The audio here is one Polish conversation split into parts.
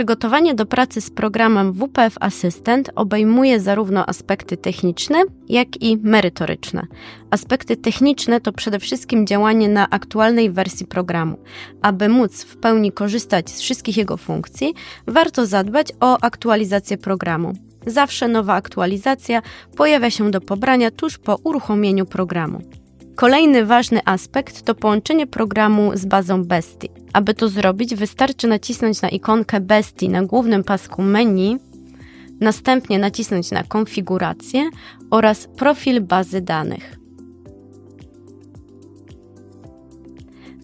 Przygotowanie do pracy z programem WPF Assistant obejmuje zarówno aspekty techniczne, jak i merytoryczne. Aspekty techniczne to przede wszystkim działanie na aktualnej wersji programu. Aby móc w pełni korzystać z wszystkich jego funkcji, warto zadbać o aktualizację programu. Zawsze nowa aktualizacja pojawia się do pobrania tuż po uruchomieniu programu. Kolejny ważny aspekt to połączenie programu z bazą Bestie. Aby to zrobić, wystarczy nacisnąć na ikonkę Bestie na głównym pasku menu, następnie nacisnąć na konfigurację oraz profil bazy danych.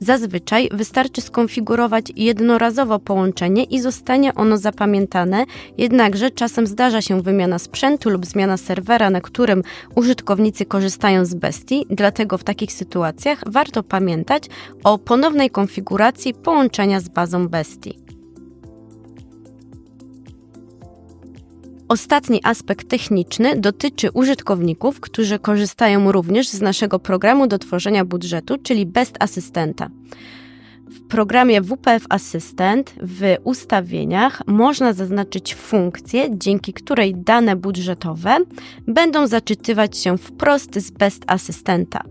Zazwyczaj wystarczy skonfigurować jednorazowo połączenie i zostanie ono zapamiętane, jednakże czasem zdarza się wymiana sprzętu lub zmiana serwera, na którym użytkownicy korzystają z Bestii, dlatego w takich sytuacjach warto pamiętać o ponownej konfiguracji połączenia z bazą Bestii. Ostatni aspekt techniczny dotyczy użytkowników, którzy korzystają również z naszego programu do tworzenia budżetu, czyli Best Asystenta. W programie WPF Assistant w ustawieniach można zaznaczyć funkcję, dzięki której dane budżetowe będą zaczytywać się wprost z Best Asystenta.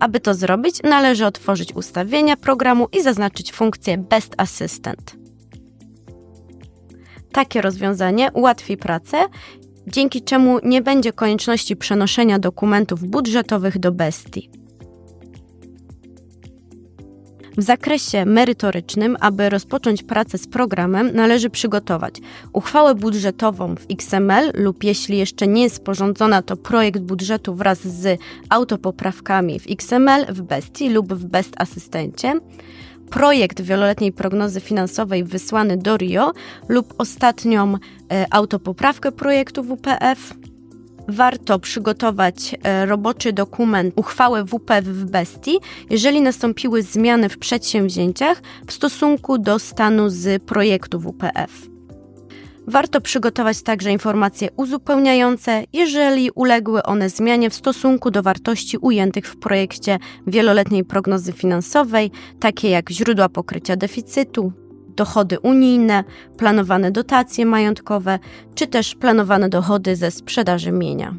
Aby to zrobić, należy otworzyć ustawienia programu i zaznaczyć funkcję Best Assistant. Takie rozwiązanie ułatwi pracę, dzięki czemu nie będzie konieczności przenoszenia dokumentów budżetowych do Bestii. W zakresie merytorycznym, aby rozpocząć pracę z programem, należy przygotować uchwałę budżetową w XML lub jeśli jeszcze nie jest sporządzona, to projekt budżetu wraz z autopoprawkami w XML, w Bestii lub w Best Asystencie projekt wieloletniej prognozy finansowej wysłany do RIO lub ostatnią e, autopoprawkę projektu WPF. Warto przygotować e, roboczy dokument uchwałę WPF w Bestii, jeżeli nastąpiły zmiany w przedsięwzięciach w stosunku do stanu z projektu WPF. Warto przygotować także informacje uzupełniające, jeżeli uległy one zmianie w stosunku do wartości ujętych w projekcie wieloletniej prognozy finansowej, takie jak źródła pokrycia deficytu, dochody unijne, planowane dotacje majątkowe, czy też planowane dochody ze sprzedaży mienia.